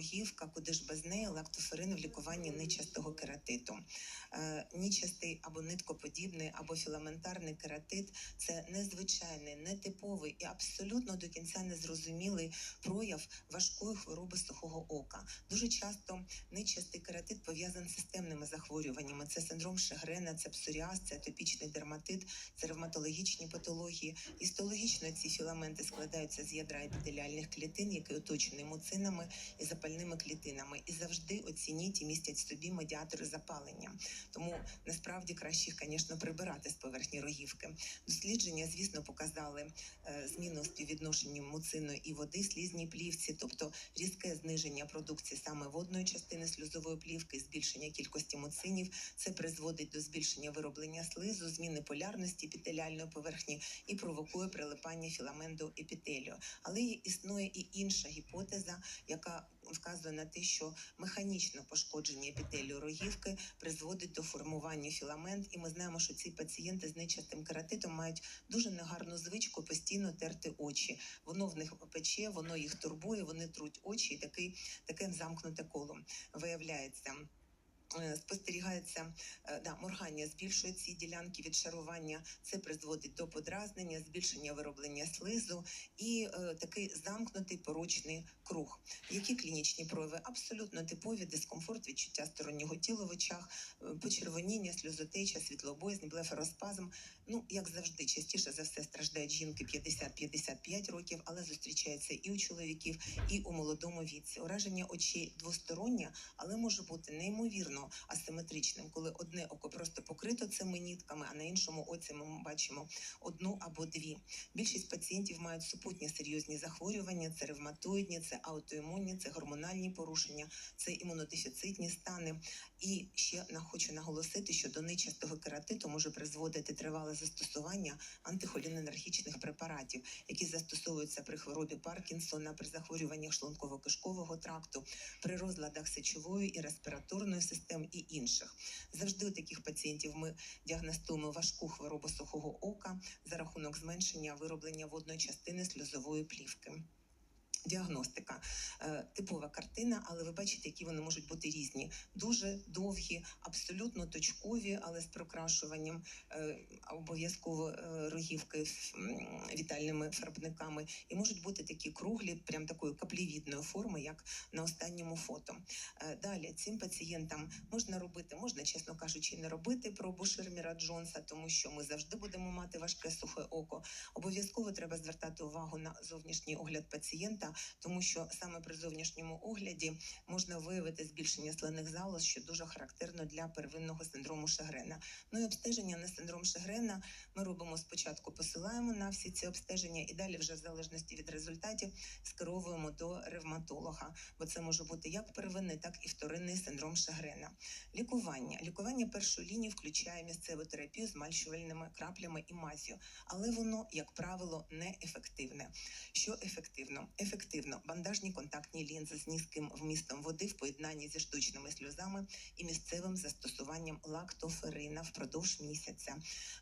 рогівка, куди ж без неї лактоферин в лікуванні нечастого кератиту. Е, Нічастий або ниткоподібний, або філаментарний кератит це незвичайний, нетиповий і абсолютно до кінця незрозумілий прояв важкої хвороби сухого ока. Дуже часто нечастий кератит пов'язаний з системними захворюваннями. Це синдром Шегрена, це псоріаз, це атопічний дерматит, це ревматологічні патології. Істологічно ці філаменти складаються з ядра епітеліальних клітин, які оточені муцинами і запальними клітинами, і завжди оцініть і містять собі медіатори запалення. Тому насправді краще їх, звісно, прибирати з поверхні рогівки. Дослідження, звісно, показали е, зміну у співвідношенні муцину і води в слізній плівці, тобто різке зниження продукції саме водної частини сльозової плівки, збільшення кількості муцинів. Це призводить до збільшення вироблення слизу, зміни полярності епітеліальної поверхні і провокує прилипання філаменту епітелію. Але існує і інша гіпотеза, яка вказує на те, що механічне пошкодження епітелію рогівки призводить до формування філамент, і ми знаємо, що ці пацієнти з нечастим кератитом мають дуже негарну звичку постійно терти очі. Воно в них пече, воно їх турбує, вони труть очі, і такий таке замкнуте коло виявляється. Е, Спостерігається е, да, моргання збільшує ці ділянки відшарування. Це призводить до подразнення, збільшення вироблення слизу і е, такий замкнутий порочний круг. Які клінічні прояви? Абсолютно типові дискомфорт, відчуття стороннього тіла в очах, е, почервоніння, сльозотеча, світлобоязнь, блефароспазм. Ну, як завжди, частіше за все страждають жінки 50-55 років, але зустрічається і у чоловіків, і у молодому віці. Ураження очей двостороннє, але може бути неймовірно асиметричним, коли одне око просто покрито цими нітками, а на іншому оці ми бачимо одну або дві. Більшість пацієнтів мають супутні серйозні захворювання: це ревматоїдні, це аутоімунні, це гормональні порушення, це імунодефіцитні стани. І ще хочу наголосити, що до нечастого кератиту може призводити тривале застосування антихоліненергічних препаратів, які застосовуються при хворобі Паркінсона, при захворюваннях шлунково-кишкового тракту, при розладах сечової і респіраторної систем і інших. Завжди у таких пацієнтів ми діагностуємо важку хворобу сухого ока за рахунок зменшення вироблення водної частини сльозової плівки. Діагностика Е, типова картина, але ви бачите, які вони можуть бути різні. Дуже довгі, абсолютно точкові, але з прокрашуванням е, обов'язково е, рогівки вітальними фарбниками, і можуть бути такі круглі, прям такої каплівідної форми, як на останньому фото. Далі цим пацієнтам можна робити, можна, чесно кажучи, не робити пробу Шерміра Джонса, тому що ми завжди будемо мати важке сухе око. Обов'язково треба звертати увагу на зовнішній огляд пацієнта, тому що саме при зовнішньому огляді можна виявити збільшення слених залоз, що дуже характерно для первинного синдрому Шегрена. Ну і обстеження на синдром Шегрена ми робимо спочатку, посилаємо на всі ці обстеження, і далі, вже в залежності від результатів, скеровуємо до ревматолога, бо це може бути як первинний, так і вторинний синдром Шегрена. Лікування. Лікування першої лінії включає місцеву терапію з краплями і мазю, але воно, як правило, неефективне. Що ефективно? Ефективно бандажні контактні лінзи з низьким вмістом води в поєднанні зі штучними сльозами і місцевим застосуванням лактоферина впродовж місяця.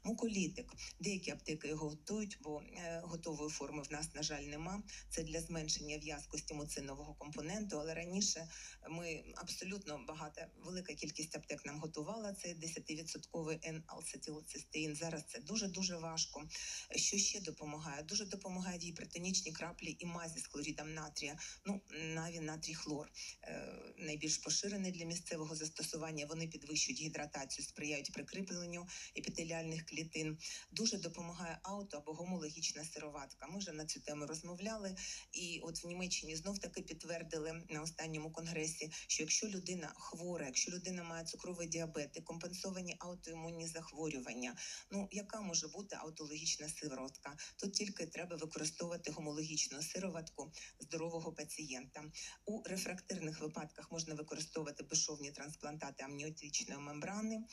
Муколітик. Деякі аптеки його готують, бо е, готової форми в нас, на жаль, нема. Це для зменшення в'язкості муцинового компоненту. Але раніше ми абсолютно багато, велика кількість аптек нам готувала цей 10-відсотковий N-алцетилцистеїн. Зараз це дуже дуже важко. Що ще допомагає? Дуже допомагають гіпертонічні краплі і мазі з хлорідом натрія. Ну наві натрій хлор е, найбільш поширений для місцевого застосування. Вони підвищують гідратацію, сприяють прикріпленню епітеліальних клітин. Дуже допомагає ауто або гомологічна сироватка. Ми вже на цю тему розмовляли, і от в Німеччині знов таки підтвердили на останньому конгресі, що якщо людина хвора, якщо людина має цукровий діабет і компенсовані аутоімунні захворювання, ну яка може бути аутологічна сиворотка? Тут тільки треба використовувати гомологічну сироватку здорового пацієнта. У рефрактерних випадках можна використовувати безшовні трансплантати амніотичної мембрани.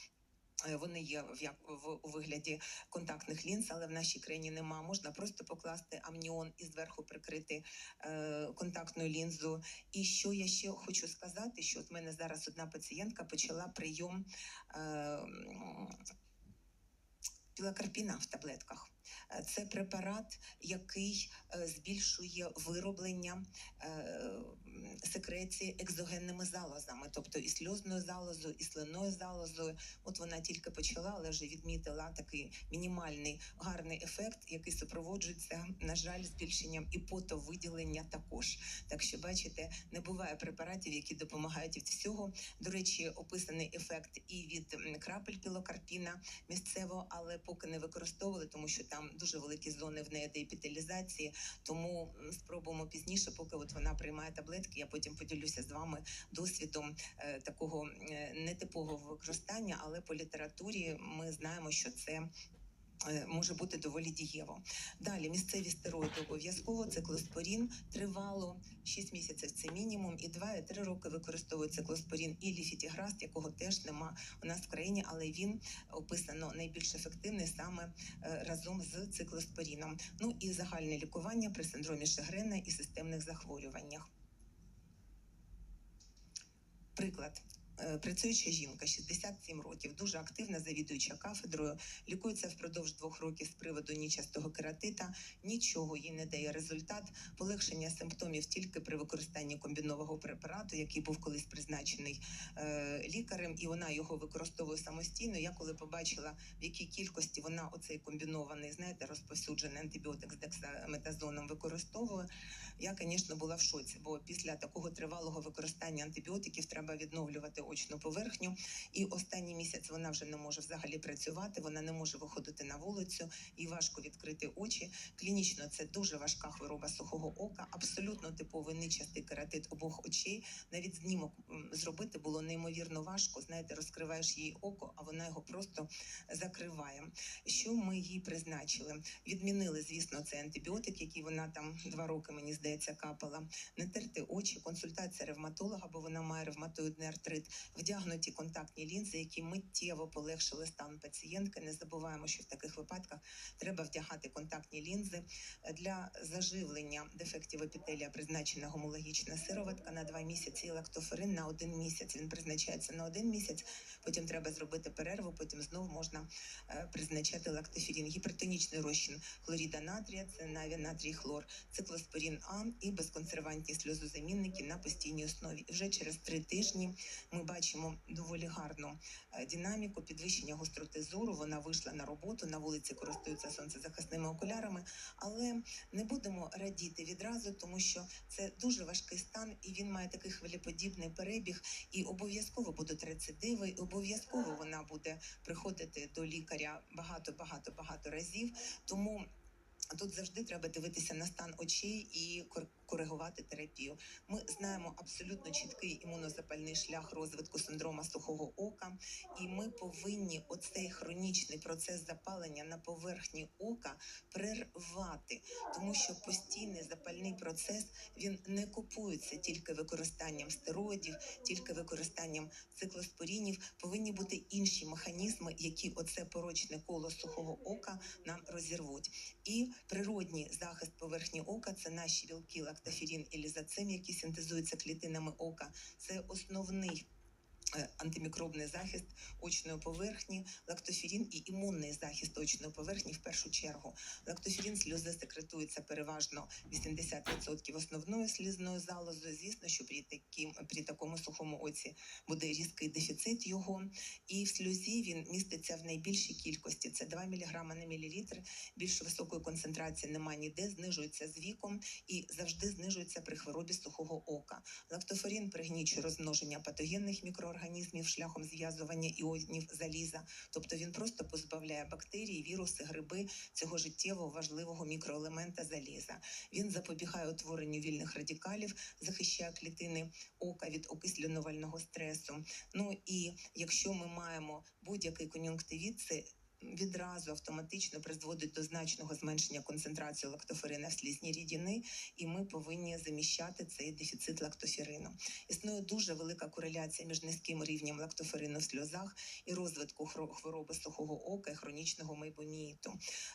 Е, Вони є в як в у вигляді контактних лінз, але в нашій країні нема. Можна просто покласти амніон і зверху прикрити е, контактну лінзу. І що я ще хочу сказати, що от мене зараз одна пацієнтка почала прийом е, пілакарпіна в таблетках. Е, Це препарат, який е, збільшує вироблення е, секреції екзогенними залозами, тобто і сльозною залозою, і слинною залозою. От вона тільки почала, але вже відмітила такий мінімальний гарний ефект, який супроводжується, на жаль, збільшенням і потовиділення також. Так що, бачите, не буває препаратів, які допомагають від всього. До речі, описаний ефект і від крапель пілокарпіна місцево, але поки не використовували, тому що там дуже великі зони в неї деепіталізації. Тому спробуємо пізніше, поки от вона приймає таблетки. Я потім поділюся з вами досвідом е, такого е, нетипового використання, але по літературі ми знаємо, що це. Е, Може бути доволі дієво. Далі місцеві стероїди обов'язково циклоспорін тривало 6 місяців. Це мінімум, і 2-3 роки використовують циклоспорін і ліфітіграст, якого теж нема у нас в країні, але він описано найбільш ефективний саме е, разом з циклоспоріном. Ну і загальне лікування при синдромі Шегрена і системних захворюваннях. Приклад. Е, Працююча жінка 67 років, дуже активна завідуюча кафедрою, лікується впродовж двох років з приводу нічастого кератита. Нічого їй не дає результат. Полегшення симптомів тільки при використанні комбінованого препарату, який був колись призначений е, лікарем, і вона його використовує самостійно. Я коли побачила, в якій кількості вона оцей комбінований, знаєте, розповсюджений антибіотик з дексаметазоном використовує. Я, звісно, була в шоці, бо після такого тривалого використання антибіотиків треба відновлювати очну поверхню. І останній місяць вона вже не може взагалі працювати, вона не може виходити на вулицю, їй важко відкрити очі. Клінічно це дуже важка хвороба сухого ока, абсолютно типовий нечастий кератит обох очей. Навіть знімок зробити було неймовірно важко. Знаєте, розкриваєш їй око, а вона його просто закриває. Що ми їй призначили? Відмінили, звісно, цей антибіотик, який вона там два роки, мені здається, капала. Не терти очі, консультація ревматолога, бо вона має ревматоїдний артрит, вдягнуті контактні лінзи, які миттєво полегшили стан пацієнтки. Не забуваємо, що в таких випадках треба вдягати контактні лінзи для заживлення дефектів епітелія. Призначена гомологічна сироватка на два місяці і лактоферин на один місяць. Він призначається на один місяць. Потім треба зробити перерву. Потім знов можна е, призначати лактоферин. Гіпертонічний розчин хлоріда натрія, це наві натрій хлор, циклоспорін А і безконсервантні сльозозамінники на постійній основі. І вже через три тижні ми бачимо доволі гарну е, динаміку підвищення гостроти зору. Вона вийшла на роботу на вулиці, користується сонцезахисними окулярами, але не будемо радіти відразу, тому що це дуже важкий стан, і він має такий хвилеподібний перебіг. І обов'язково будуть рецидиви, і обов'язково вона буде приходити до лікаря багато, багато, багато разів. Тому тут завжди треба дивитися на стан очей і кор- коригувати терапію. Ми знаємо абсолютно чіткий імунозапальний шлях розвитку синдрома сухого ока, і ми повинні оцей хронічний процес запалення на поверхні ока перервати, тому що постійний запальний процес він не купується тільки використанням стероїдів, тільки використанням циклоспорінів. Повинні бути інші механізми, які оце порочне коло сухого ока нам розірвуть. І природній захист поверхні ока це наші білки лактоферін і лізацим, які синтезуються клітинами ока. Це основний. Е, Антимікробний захист очної поверхні, лактоферін і імунний захист очної поверхні в першу чергу. Лактоферін сльози секретується переважно 80% основною слізною залозою. Звісно, що при таким при такому сухому оці буде різкий дефіцит його, і в сльозі він міститься в найбільшій кількості. Це 2 мг на мілілітр. Більш високої концентрації немає ніде, знижується з віком і завжди знижується при хворобі сухого ока. Лактоферін пригнічує розмноження патогенних мікроорганізмів шляхом зв'язування іонів заліза, тобто він просто позбавляє бактерії, віруси, гриби цього життєво важливого мікроелемента заліза. Він запобігає утворенню вільних радикалів, захищає клітини ока від окислювального стресу. Ну і якщо ми маємо будь-який кон'юнктивіт, це відразу автоматично призводить до значного зменшення концентрації лактоферина в слізній рідини, і ми повинні заміщати цей дефіцит лактоферину. Існує дуже велика кореляція між низьким рівнем лактоферину в сльозах і розвитку хвороби сухого ока і хронічного мейбоміїту.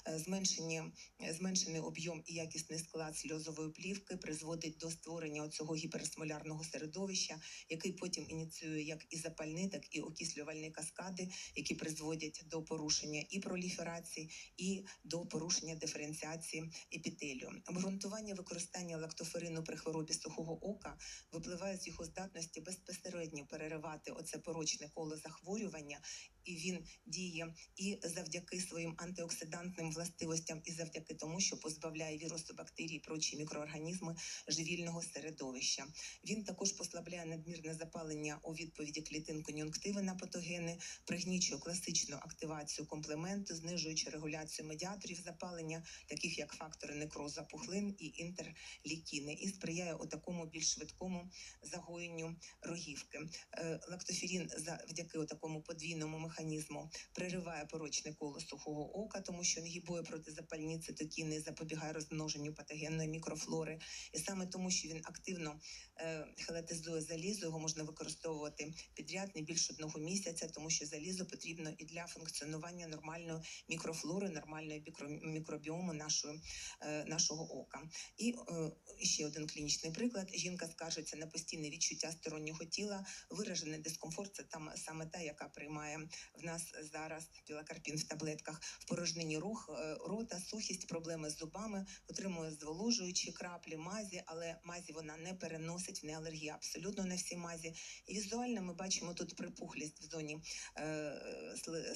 Е, Зменшення, е, зменшений об'єм і якісний склад сльозової плівки призводить до створення цього гіперсмолярного середовища, який потім ініціює як і запальні, так і окислювальні каскади, які призводять до порушення порушення і проліферації, і до порушення диференціації епітелію. Обґрунтування використання лактоферину при хворобі сухого ока випливає з його здатності безпосередньо переривати оце порочне коло захворювання, і він діє і завдяки своїм антиоксидантним властивостям, і завдяки тому, що позбавляє вірусу, бактерій, прочі мікроорганізми живільного середовища. Він також послабляє надмірне запалення у відповіді клітин кон'юнктиви на патогени, пригнічує класичну активацію комплементу, знижуючи регуляцію медіаторів запалення, таких як фактори некрозу пухлин і інтерлікіни, і сприяє у такому більш швидкому загоєнню рогівки. Е, Лактоферін завдяки такому подвійному механізму перериває порочне коло сухого ока, тому що інгібує протизапальні цитокіни, запобігає розмноженню патогенної мікрофлори, і саме тому, що він активно е, хелатизує залізо, його можна використовувати підряд не більше одного місяця, тому що залізо потрібно і для функціонування нормальної мікрофлори, нормальної мікробіому нашої, е, нашого ока. І е, ще один клінічний приклад: жінка скаржиться на постійне відчуття стороннього тіла, виражений дискомфорт. Це там саме та, яка приймає в нас зараз пілакарпін в таблетках в порожнині рух, е, рота, сухість, проблеми з зубами, отримує зволожуючі краплі, мазі, але мазі вона не переносить, в неї алергія абсолютно на всі мазі. І візуально ми бачимо тут припухлість в зоні е,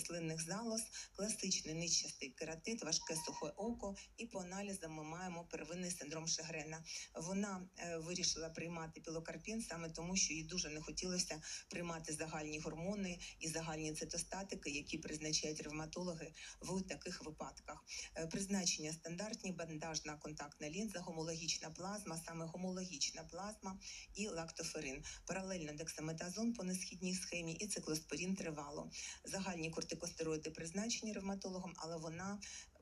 слинних залоз, класичний ничастий кератит, важке сухе око. І по аналізам ми маємо первинний синдром Шегрена. Вона е, вирішила приймати пілокарпін саме тому, що їй дуже не хотілося приймати загальні гормони і загальні цитостатики, які призначають ревматологи в таких випадках. Е, Призначення стандартні, бандажна контактна лінза, гомологічна плазма, саме гомологічна плазма і лактоферин. Паралельно дексаметазон по несхідній схемі і циклоспорін тривало. Загальні кортикостероїди призначені ревматологом, але вона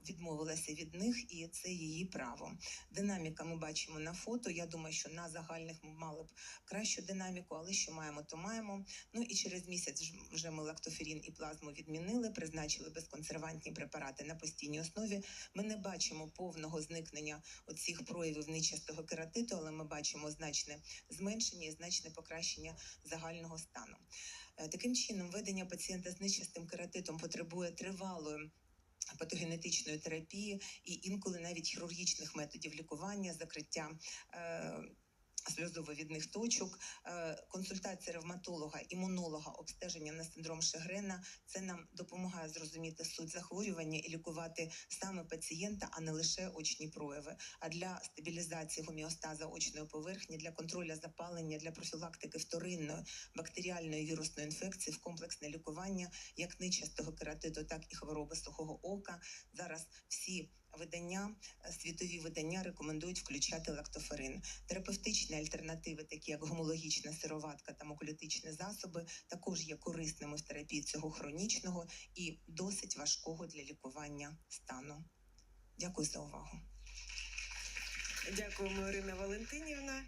відмовилася від них, і це її право. Динаміка ми бачимо на фото. Я думаю, що на загальних ми мали б кращу динаміку, але що маємо, то маємо. Ну і через місяць вже ми лактоферін і плазму відмінили, призначили безконсервантні препарати на постійній основі. Ми не бачимо повного зникнення оцих проявів нечастого кератиту, але ми бачимо значне зменшення і значне покращення загального стану. Е, Таким чином, ведення пацієнта з нечистим кератитом потребує тривалої. Патогенетичної терапії і інколи навіть хірургічних методів лікування, закриття сльозовивідних точок, е, консультація ревматолога, імунолога, обстеження на синдром Шегрена. Це нам допомагає зрозуміти суть захворювання і лікувати саме пацієнта, а не лише очні прояви. А для стабілізації гоміостаза очної поверхні, для контролю запалення, для профілактики вторинної бактеріальної вірусної інфекції в комплексне лікування як нечастого кератиту, так і хвороби сухого ока. Зараз всі видання, е, світові видання рекомендують включати лактоферин. Терапевтичні альтернативи, такі як гомологічна сироватка та моколітичні засоби, також є корисними в терапії цього хронічного і досить важкого для лікування стану. Дякую за увагу. Дякуємо, Ірина Валентинівна.